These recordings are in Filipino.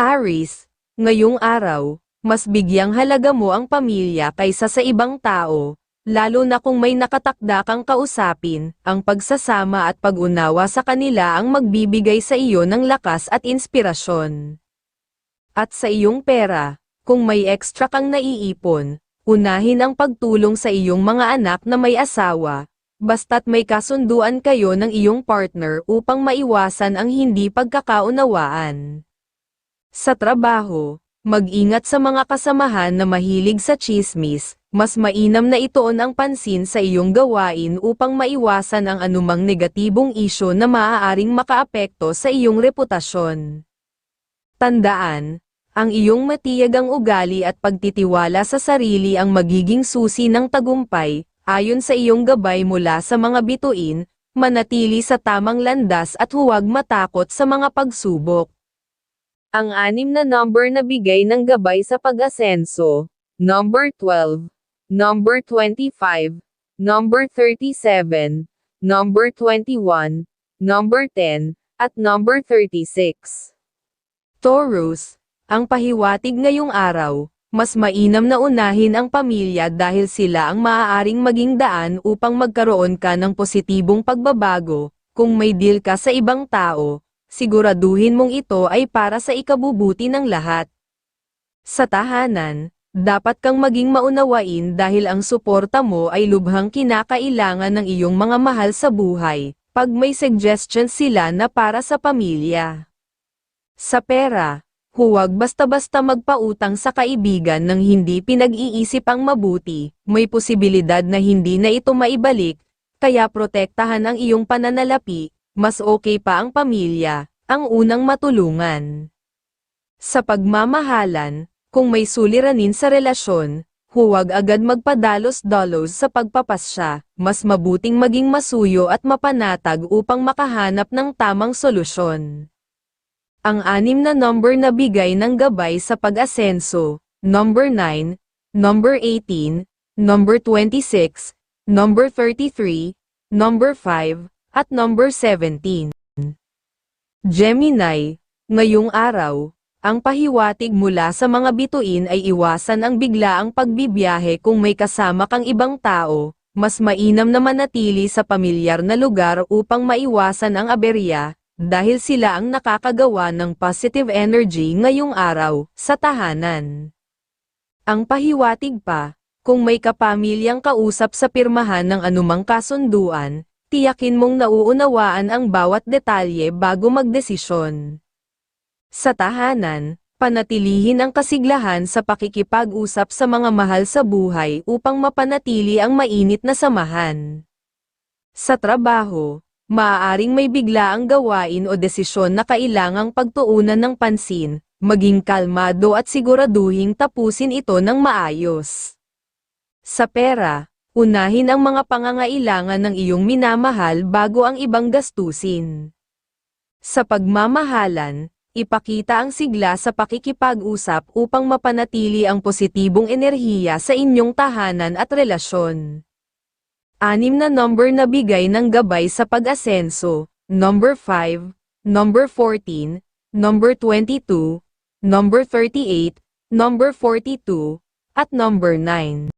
Aris, ngayong araw, mas bigyang halaga mo ang pamilya kaysa sa ibang tao, lalo na kung may nakatakda kang kausapin, ang pagsasama at pag-unawa sa kanila ang magbibigay sa iyo ng lakas at inspirasyon. At sa iyong pera, kung may extra kang naiipon, unahin ang pagtulong sa iyong mga anak na may asawa, basta't may kasunduan kayo ng iyong partner upang maiwasan ang hindi pagkakaunawaan. Sa trabaho, mag-ingat sa mga kasamahan na mahilig sa chismis, mas mainam na itoon ang pansin sa iyong gawain upang maiwasan ang anumang negatibong isyo na maaaring makaapekto sa iyong reputasyon. Tandaan, ang iyong matiyagang ugali at pagtitiwala sa sarili ang magiging susi ng tagumpay, ayon sa iyong gabay mula sa mga bituin, manatili sa tamang landas at huwag matakot sa mga pagsubok. Ang anim na number na bigay ng gabay sa pag-asenso, number 12, number 25, number 37, number 21, number 10, at number 36. Taurus, ang pahiwatig ngayong araw, mas mainam na unahin ang pamilya dahil sila ang maaaring maging daan upang magkaroon ka ng positibong pagbabago, kung may deal ka sa ibang tao, siguraduhin mong ito ay para sa ikabubuti ng lahat. Sa tahanan, dapat kang maging maunawain dahil ang suporta mo ay lubhang kinakailangan ng iyong mga mahal sa buhay, pag may suggestions sila na para sa pamilya. Sa pera, huwag basta-basta magpautang sa kaibigan ng hindi pinag-iisip ang mabuti, may posibilidad na hindi na ito maibalik, kaya protektahan ang iyong pananalapi, mas okay pa ang pamilya, ang unang matulungan. Sa pagmamahalan, kung may suliranin sa relasyon, huwag agad magpadalos-dalos sa pagpapasya, mas mabuting maging masuyo at mapanatag upang makahanap ng tamang solusyon. Ang anim na number na bigay ng gabay sa pag-asenso, number 9, number 18, number 26, number 33, number 5, at number 17. Gemini, ngayong araw, ang pahiwatig mula sa mga bituin ay iwasan ang biglaang pagbibiyahe kung may kasama kang ibang tao, mas mainam na manatili sa pamilyar na lugar upang maiwasan ang aberya, dahil sila ang nakakagawa ng positive energy ngayong araw, sa tahanan. Ang pahiwatig pa, kung may kapamilyang kausap sa pirmahan ng anumang kasunduan, tiyakin mong nauunawaan ang bawat detalye bago magdesisyon. Sa tahanan, panatilihin ang kasiglahan sa pakikipag-usap sa mga mahal sa buhay upang mapanatili ang mainit na samahan. Sa trabaho, maaaring may biglaang gawain o desisyon na kailangang pagtuunan ng pansin, maging kalmado at siguraduhing tapusin ito ng maayos. Sa pera, Unahin ang mga pangangailangan ng iyong minamahal bago ang ibang gastusin. Sa pagmamahalan, ipakita ang sigla sa pakikipag-usap upang mapanatili ang positibong enerhiya sa inyong tahanan at relasyon. Anim na number na bigay ng gabay sa pag-asenso, number 5, number 14, number 22, number 38, number 42, at number 9.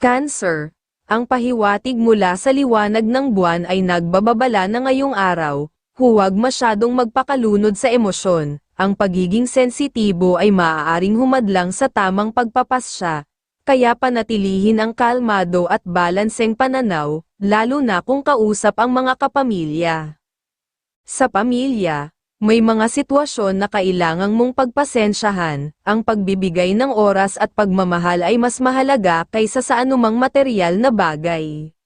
Cancer, ang pahiwatig mula sa liwanag ng buwan ay nagbababala na ngayong araw, huwag masyadong magpakalunod sa emosyon, ang pagiging sensitibo ay maaaring humadlang sa tamang pagpapasya, kaya panatilihin ang kalmado at balanseng pananaw, lalo na kung kausap ang mga kapamilya. Sa pamilya, may mga sitwasyon na kailangang mong pagpasensyahan, ang pagbibigay ng oras at pagmamahal ay mas mahalaga kaysa sa anumang material na bagay.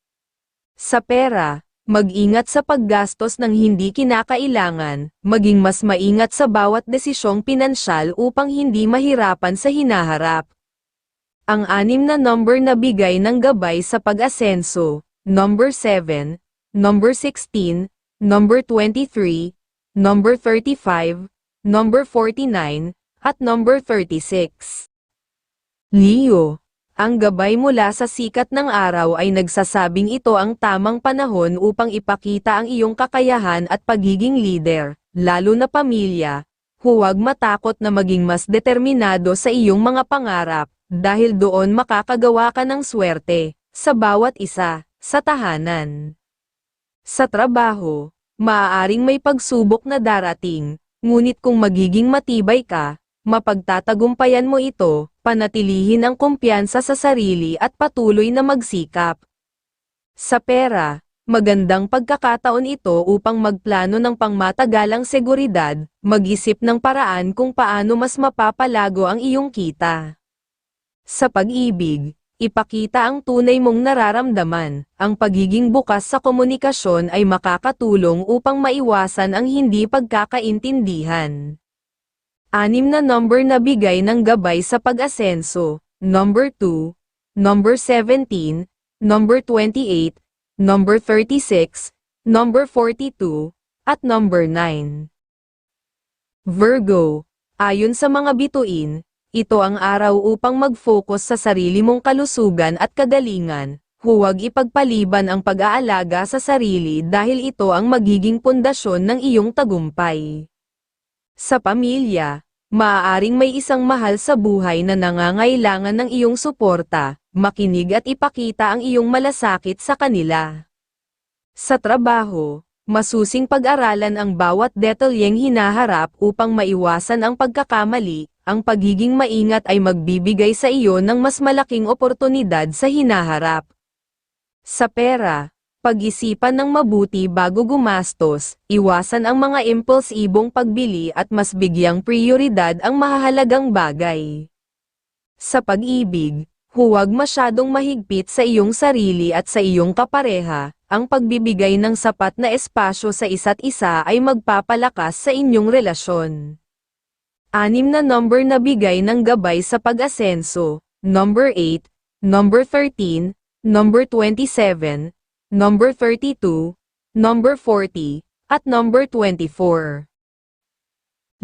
Sa pera, mag-ingat sa paggastos ng hindi kinakailangan, maging mas maingat sa bawat desisyong pinansyal upang hindi mahirapan sa hinaharap. Ang anim na number na bigay ng gabay sa pag-asenso, number 7, number 16, number 23, number 35, number 49, at number 36. Leo, ang gabay mula sa sikat ng araw ay nagsasabing ito ang tamang panahon upang ipakita ang iyong kakayahan at pagiging leader, lalo na pamilya. huwag matakot na maging mas determinado sa iyong mga pangarap, dahil doon makakagawa ka ng swerte, sa bawat isa, sa tahanan. Sa trabaho, maaaring may pagsubok na darating, ngunit kung magiging matibay ka, mapagtatagumpayan mo ito, panatilihin ang kumpiyansa sa sarili at patuloy na magsikap. Sa pera, magandang pagkakataon ito upang magplano ng pangmatagalang seguridad, mag-isip ng paraan kung paano mas mapapalago ang iyong kita. Sa pag-ibig, ipakita ang tunay mong nararamdaman, ang pagiging bukas sa komunikasyon ay makakatulong upang maiwasan ang hindi pagkakaintindihan. Anim na number na bigay ng gabay sa pag-asenso, number 2, number 17, number 28, number 36, number 42, at number 9. Virgo, ayon sa mga bituin, ito ang araw upang mag-focus sa sarili mong kalusugan at kagalingan, huwag ipagpaliban ang pag-aalaga sa sarili dahil ito ang magiging pundasyon ng iyong tagumpay. Sa pamilya, maaaring may isang mahal sa buhay na nangangailangan ng iyong suporta, makinig at ipakita ang iyong malasakit sa kanila. Sa trabaho, masusing pag-aralan ang bawat detalyeng hinaharap upang maiwasan ang pagkakamali, ang pagiging maingat ay magbibigay sa iyo ng mas malaking oportunidad sa hinaharap. Sa pera, pag-isipan ng mabuti bago gumastos, iwasan ang mga impulsibong pagbili at mas bigyang prioridad ang mahahalagang bagay. Sa pag-ibig, huwag masyadong mahigpit sa iyong sarili at sa iyong kapareha, ang pagbibigay ng sapat na espasyo sa isa't isa ay magpapalakas sa inyong relasyon. Anim na number na bigay ng gabay sa pag-asenso, number 8, number 13, number 27, number 32, number 40, at number 24.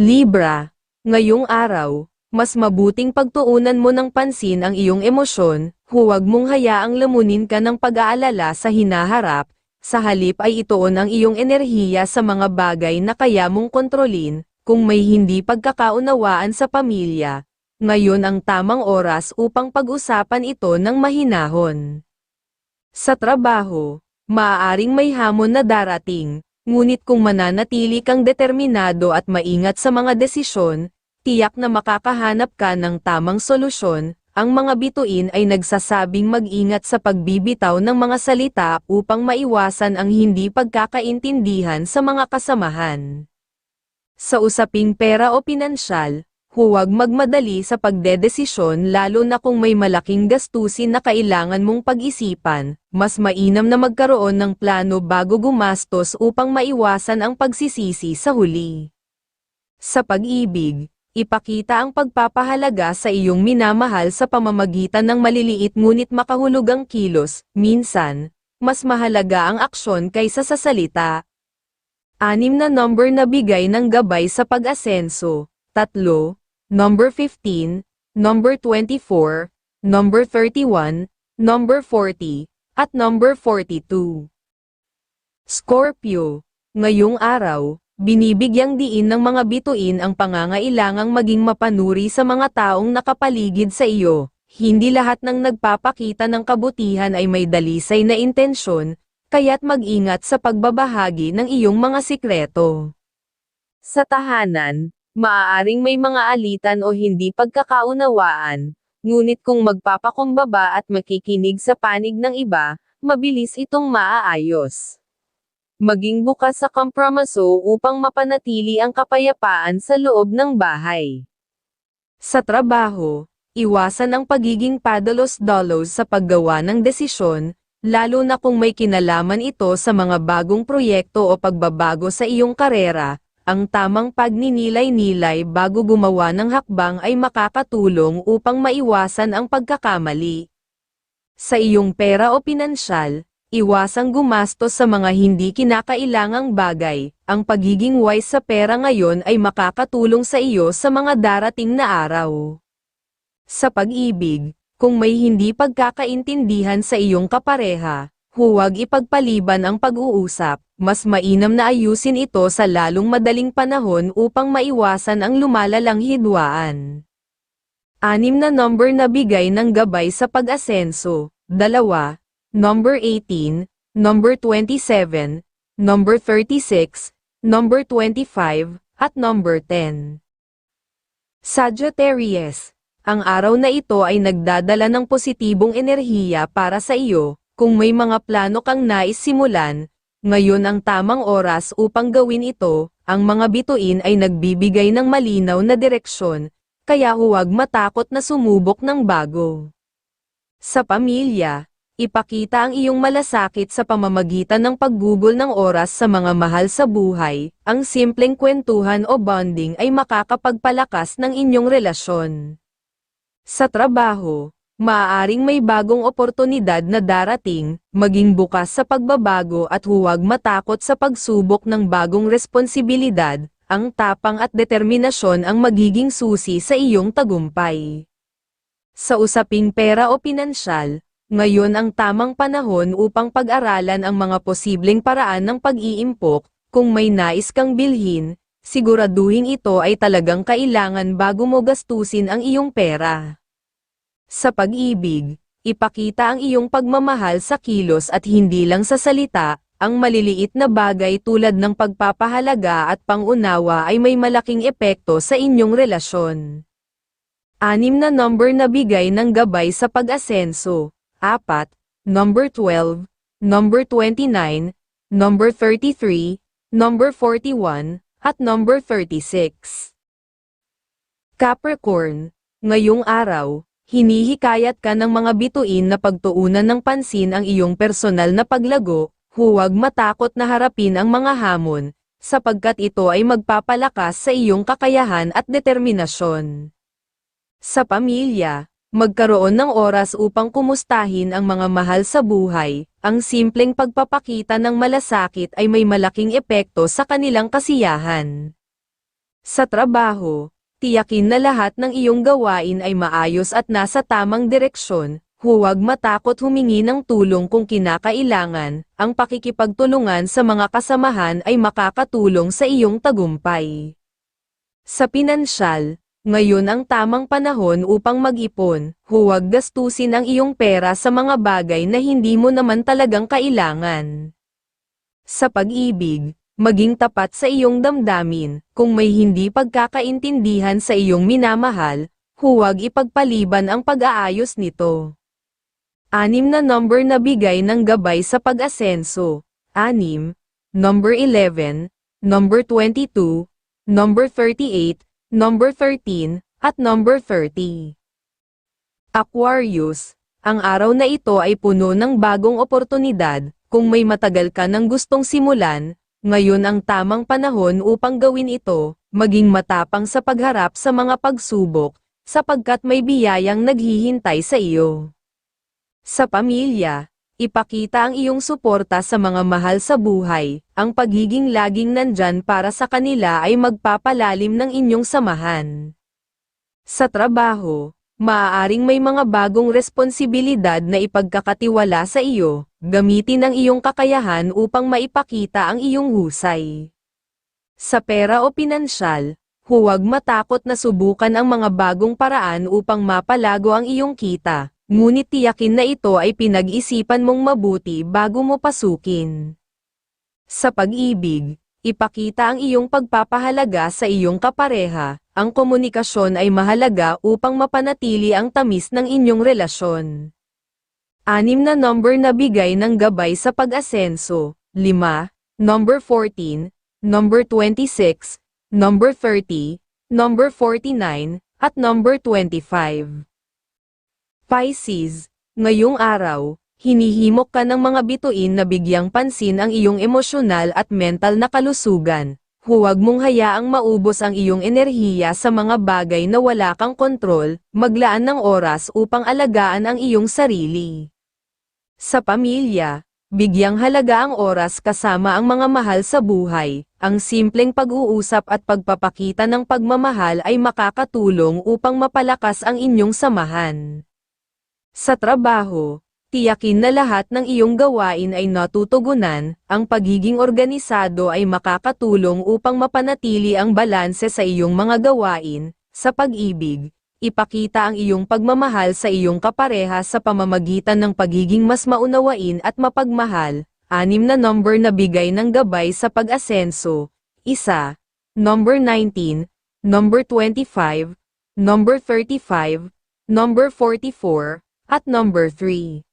Libra, ngayong araw, mas mabuting pagtuunan mo ng pansin ang iyong emosyon, huwag mong hayaang lamunin ka ng pag-aalala sa hinaharap, sa halip ay itoon ang iyong enerhiya sa mga bagay na kaya mong kontrolin, kung may hindi pagkakaunawaan sa pamilya, ngayon ang tamang oras upang pag-usapan ito ng mahinahon. Sa trabaho, maaaring may hamon na darating, ngunit kung mananatili kang determinado at maingat sa mga desisyon, tiyak na makakahanap ka ng tamang solusyon, ang mga bituin ay nagsasabing mag-ingat sa pagbibitaw ng mga salita upang maiwasan ang hindi pagkakaintindihan sa mga kasamahan. Sa usaping pera o pinansyal, huwag magmadali sa pagdedesisyon lalo na kung may malaking gastusin na kailangan mong pag-isipan, mas mainam na magkaroon ng plano bago gumastos upang maiwasan ang pagsisisi sa huli. Sa pag-ibig, ipakita ang pagpapahalaga sa iyong minamahal sa pamamagitan ng maliliit ngunit makahulugang kilos, minsan, mas mahalaga ang aksyon kaysa sa salita. Anim na number na bigay ng gabay sa pag-asenso, tatlo, number 15, number 24, number 31, number 40, at number 42. Scorpio, ngayong araw, binibigyang diin ng mga bituin ang pangangailangang maging mapanuri sa mga taong nakapaligid sa iyo. Hindi lahat ng nagpapakita ng kabutihan ay may dalisay na intensyon, kaya't mag-ingat sa pagbabahagi ng iyong mga sikreto. Sa tahanan, maaaring may mga alitan o hindi pagkakaunawaan, ngunit kung magpapakumbaba at makikinig sa panig ng iba, mabilis itong maaayos. Maging bukas sa kompromiso upang mapanatili ang kapayapaan sa loob ng bahay. Sa trabaho, iwasan ang pagiging padalos-dalos sa paggawa ng desisyon, lalo na kung may kinalaman ito sa mga bagong proyekto o pagbabago sa iyong karera, ang tamang pagninilay-nilay bago gumawa ng hakbang ay makakatulong upang maiwasan ang pagkakamali. Sa iyong pera o pinansyal, iwasang gumastos sa mga hindi kinakailangang bagay, ang pagiging wise sa pera ngayon ay makakatulong sa iyo sa mga darating na araw. Sa pag-ibig, kung may hindi pagkakaintindihan sa iyong kapareha, huwag ipagpaliban ang pag-uusap, mas mainam na ayusin ito sa lalong madaling panahon upang maiwasan ang lumalalang hidwaan. Anim na number na bigay ng gabay sa pag-asenso, dalawa, number 18, number 27, number 36, number 25, at number 10. Sagittarius, ang araw na ito ay nagdadala ng positibong enerhiya para sa iyo, kung may mga plano kang nais simulan, ngayon ang tamang oras upang gawin ito, ang mga bituin ay nagbibigay ng malinaw na direksyon, kaya huwag matakot na sumubok ng bago. Sa pamilya, ipakita ang iyong malasakit sa pamamagitan ng paggugol ng oras sa mga mahal sa buhay, ang simpleng kwentuhan o bonding ay makakapagpalakas ng inyong relasyon. Sa trabaho, maaaring may bagong oportunidad na darating, maging bukas sa pagbabago at huwag matakot sa pagsubok ng bagong responsibilidad, ang tapang at determinasyon ang magiging susi sa iyong tagumpay. Sa usaping pera o pinansyal, ngayon ang tamang panahon upang pag-aralan ang mga posibleng paraan ng pag-iimpok, kung may nais kang bilhin, siguraduhin ito ay talagang kailangan bago mo gastusin ang iyong pera. Sa pag-ibig, ipakita ang iyong pagmamahal sa kilos at hindi lang sa salita, ang maliliit na bagay tulad ng pagpapahalaga at pangunawa ay may malaking epekto sa inyong relasyon. Anim na number na bigay ng gabay sa pag-asenso, apat, number 12, number 29, number 33, number 41, at number 36. Capricorn, ngayong araw, hinihikayat ka ng mga bituin na pagtuunan ng pansin ang iyong personal na paglago, huwag matakot na harapin ang mga hamon, sapagkat ito ay magpapalakas sa iyong kakayahan at determinasyon. Sa pamilya, magkaroon ng oras upang kumustahin ang mga mahal sa buhay, ang simpleng pagpapakita ng malasakit ay may malaking epekto sa kanilang kasiyahan. Sa trabaho, tiyakin na lahat ng iyong gawain ay maayos at nasa tamang direksyon, huwag matakot humingi ng tulong kung kinakailangan, ang pakikipagtulungan sa mga kasamahan ay makakatulong sa iyong tagumpay. Sa pinansyal, ngayon ang tamang panahon upang mag-ipon, huwag gastusin ang iyong pera sa mga bagay na hindi mo naman talagang kailangan. Sa pag-ibig, maging tapat sa iyong damdamin, kung may hindi pagkakaintindihan sa iyong minamahal, huwag ipagpaliban ang pag-aayos nito. Anim na number na bigay ng gabay sa pag-asenso, anim, number 11, number 22, number 38, number 13, at number 30. Aquarius, ang araw na ito ay puno ng bagong oportunidad, kung may matagal ka nang gustong simulan, ngayon ang tamang panahon upang gawin ito, maging matapang sa pagharap sa mga pagsubok, sapagkat may biyayang naghihintay sa iyo. Sa pamilya, ipakita ang iyong suporta sa mga mahal sa buhay, ang pagiging laging nandyan para sa kanila ay magpapalalim ng inyong samahan. Sa trabaho, maaaring may mga bagong responsibilidad na ipagkakatiwala sa iyo, gamitin ang iyong kakayahan upang maipakita ang iyong husay. Sa pera o pinansyal, huwag matakot na subukan ang mga bagong paraan upang mapalago ang iyong kita, ngunit tiyakin na ito ay pinag-isipan mong mabuti bago mo pasukin. Sa pag-ibig, ipakita ang iyong pagpapahalaga sa iyong kapareha, ang komunikasyon ay mahalaga upang mapanatili ang tamis ng inyong relasyon. Anim na number na bigay ng gabay sa pag-asenso, 5, number 14, number 26, number 30, number 49, at number 25. Pisces, ngayong araw, hinihimok ka ng mga bituin na bigyang pansin ang iyong emosyonal at mental na kalusugan. Huwag mong hayaang maubos ang iyong enerhiya sa mga bagay na wala kang kontrol, maglaan ng oras upang alagaan ang iyong sarili. Sa pamilya, bigyang halaga ang oras kasama ang mga mahal sa buhay, ang simpleng pag-uusap at pagpapakita ng pagmamahal ay makakatulong upang mapalakas ang inyong samahan. Sa trabaho, Tiyakin na lahat ng iyong gawain ay natutugunan, ang pagiging organisado ay makakatulong upang mapanatili ang balanse sa iyong mga gawain, sa pag-ibig, ipakita ang iyong pagmamahal sa iyong kapareha sa pamamagitan ng pagiging mas maunawain at mapagmahal, anim na number na bigay ng gabay sa pag-asenso, isa, number 19, number 25, number 35, number 44, at number 3.